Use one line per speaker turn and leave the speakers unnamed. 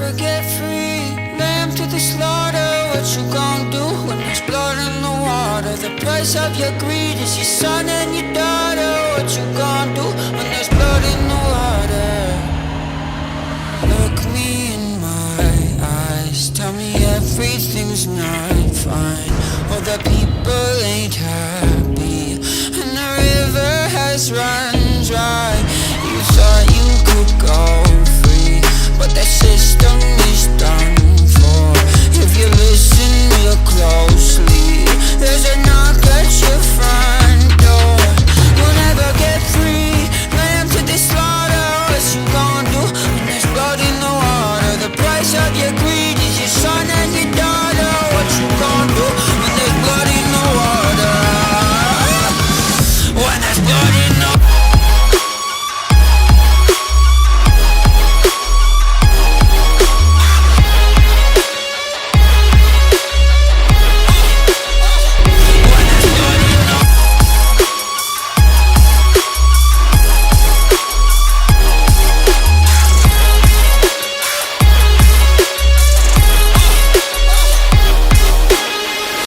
never get free. Lamb to the slaughter, what you gonna do when there's blood in the water? The price of your greed is your son and your daughter. What you gonna do when there's blood in the water? Look me in my eyes, tell me everything's not fine. All the people ain't happy, and the river has run. of your